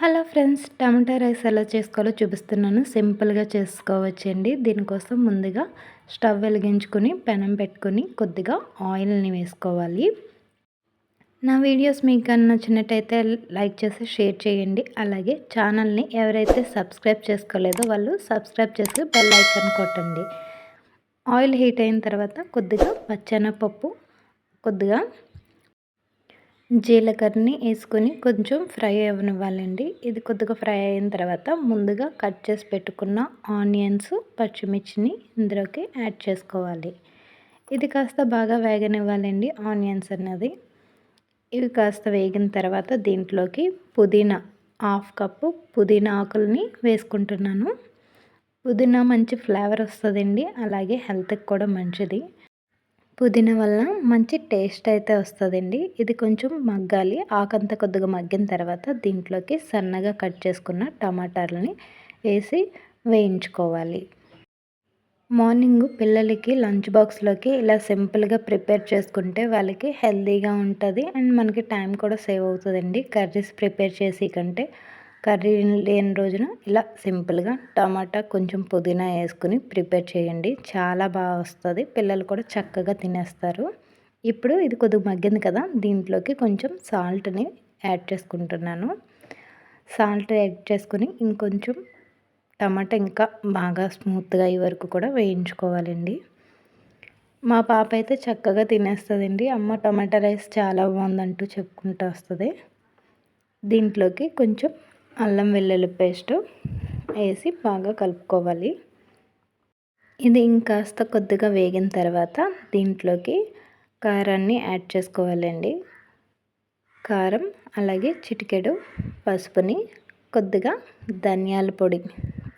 Hello friends టమాటా rice ఎలా చేసుకోవాలో చూపిస్తున్నాను. సింపుల్గా చేసుకోవచ్చండి. దీనికోసం ముందుగా స్టవ్ వెలిగించుకొని పెనం పెట్టుకొని కొద్దిగా ఆయిల్ని వేసుకోవాలి. నా వీడియోస్ మీకు నచ్చినట్టయితే లైక్ చేసి షేర్ చేయండి. అలాగే ఛానల్ని ఎవరైతే సబ్స్క్రైబ్ చేసుకోలేదో వాళ్ళు సబ్స్క్రైబ్ చేసి బెల్ ఐకాన్ కొట్టండి. ఆయిల్ హీట్ అయిన తర్వాత కొద్దిగా పచ్చెనపప్పు కొద్దిగా జీలకర్రని వేసుకొని కొంచెం ఫ్రై అవ్వనివ్వాలండి ఇది కొద్దిగా ఫ్రై అయిన తర్వాత ముందుగా కట్ చేసి పెట్టుకున్న ఆనియన్స్ పచ్చిమిర్చిని ఇందులోకి యాడ్ చేసుకోవాలి. ఇది కాస్త బాగా వేగనివ్వాలండి ఆనియన్స్ అన్నది. ఇవి కాస్త వేగిన తర్వాత దీంట్లోకి పుదీనా హాఫ్ కప్పు పుదీనా ఆకుల్ని వేసుకుంటున్నాను. పుదీనా మంచి ఫ్లేవర్ వస్తుందండి. అలాగే హెల్త్కి కూడా మంచిది. పుదీనా వల్ల మంచి టేస్ట్ అయితే వస్తుందండి. ఇది కొంచెం మగ్గాలి. ఆకంత కొద్దిగా మగ్గిన తర్వాత దీంట్లోకి సన్నగా కట్ చేసుకున్న టమాటాలని వేసి వేయించుకోవాలి. మార్నింగ్ పిల్లలకి లంచ్ బాక్స్లోకి ఇలా సింపుల్గా ప్రిపేర్ చేసుకుంటే వాళ్ళకి హెల్తీగా ఉంటుంది. అండ్ మనకి టైం కూడా సేవ్ అవుతుందండి. కర్రీస్ ప్రిపేర్ చేసి కంటే కర్రీ లేని రోజున ఇలా సింపుల్గా టమాటా కొంచెం పుదీనా వేసుకుని ప్రిపేర్ చేయండి. చాలా బాగా వస్తుంది. పిల్లలు కూడా చక్కగా తినేస్తారు. ఇప్పుడు ఇది కొద్దిగా మగ్గింది కదా దీంట్లోకి కొంచెం సాల్ట్ని యాడ్ చేసుకుంటున్నాను. సాల్ట్ యాడ్ చేసుకుని ఇంకొంచెం టమాటా ఇంకా బాగా స్మూత్గా అయ్యే వరకు కూడా వేయించుకోవాలండి. మా పాప అయితే చక్కగా తినేస్తుందండి. అమ్మ టమాటా రైస్ చాలా బాగుందంటూ చెప్పుకుంటూ వస్తుంది. దీంట్లోకి కొంచెం అల్లం వెల్లుల్లి పేస్ట్ వేసి బాగా కలుపుకోవాలి. ఇది ఇంకాస్త కొద్దిగా వేగిన తర్వాత దీంట్లోకి కారాన్ని యాడ్ చేసుకోవాలండి. కారం అలాగే చిటికెడు పసుపుని కొద్దిగా ధనియాల పొడి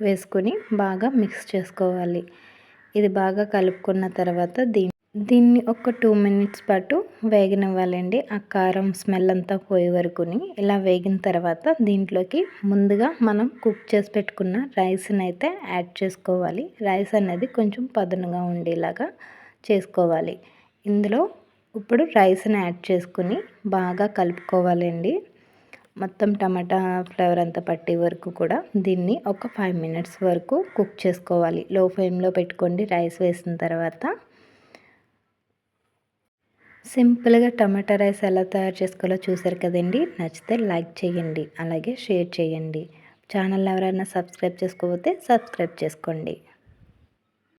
వేసుకొని బాగా మిక్స్ చేసుకోవాలి. ఇది బాగా కలుపుకున్న తర్వాత దీని దీన్ని ఒక టూ మినిట్స్ పాటు వేగనివ్వాలండి. ఆ కారం స్మెల్ అంతా పోయే వరకుని ఇలా వేగిన తర్వాత దీంట్లోకి ముందుగా మనం కుక్ చేసి పెట్టుకున్న రైస్ని అయితే యాడ్ చేసుకోవాలి. రైస్ అనేది కొంచెం పదునుగా ఉండేలాగా చేసుకోవాలి. ఇందులో ఇప్పుడు రైస్ని యాడ్ చేసుకుని బాగా కలుపుకోవాలండి. మొత్తం టమాటా ఫ్లేవర్ అంతా పట్టే వరకు కూడా దీన్ని ఒక ఫైవ్ మినిట్స్ వరకు కుక్ చేసుకోవాలి. లో ఫ్లేమ్లో పెట్టుకోండి రైస్ వేసిన తర్వాత. సింపుల్గా టమాటా రైస్ ఎలా తయారు చేసుకోవాలో చూసారు కదండి. నచ్చితే లైక్ చేయండి అలాగే షేర్ చేయండి. ఛానల్ ఎవరైనా సబ్స్క్రైబ్ చేసుకోకపోతే సబ్స్క్రైబ్ చేసుకోండి.